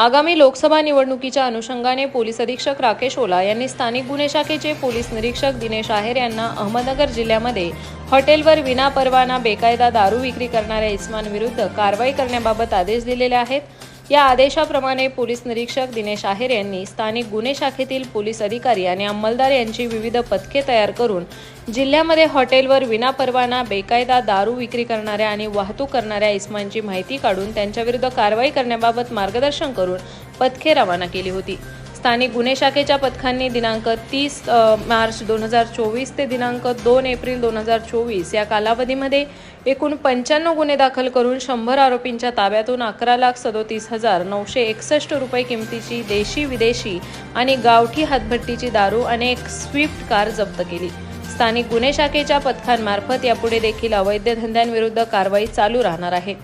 आगामी लोकसभा निवडणुकीच्या अनुषंगाने पोलीस अधीक्षक राकेश ओला यांनी स्थानिक गुन्हे शाखेचे पोलीस निरीक्षक दिनेश आहेर यांना अहमदनगर जिल्ह्यामध्ये हॉटेलवर विनापरवाना बेकायदा दारू विक्री करणाऱ्या इस्मांविरुद्ध कारवाई करण्याबाबत आदेश दिलेले आहेत. या आदेशाप्रमाणे पोलीस निरीक्षक दिनेश आहेर यांनी स्थानिक गुन्हे शाखेतील पोलीस अधिकारी आणि अंमलदार यांची विविध पथके तयार करून जिल्ह्यामध्ये हॉटेलवर विनापरवाना बेकायदा दारू विक्री करणाऱ्या आणि वाहतूक करणाऱ्या इस्मांची माहिती काढून त्यांच्याविरुद्ध कारवाई करण्याबाबत मार्गदर्शन करून पथके रवाना केली होती. स्थानिक गुन्हे शाखेच्या पथकांनी दिनांक तीस मार्च दोन हजार चोवीस ते दिनांक दोन एप्रिल दोन हजार चोवीस या कालावधीमध्ये एकूण पंच्याण्णव गुन्हे दाखल करून शंभर आरोपींच्या ताब्यातून अकरा लाख सदोतीस हजार नऊशे एकसष्ट रुपये किमतीची देशी विदेशी आणि गावठी हातभट्टीची दारू आणि एक स्विफ्ट कार जप्त केली. स्थानिक गुन्हे शाखेच्या पथकांमार्फत यापुढे देखील अवैध धंद्यांविरुद्ध कारवाई चालू राहणार आहे.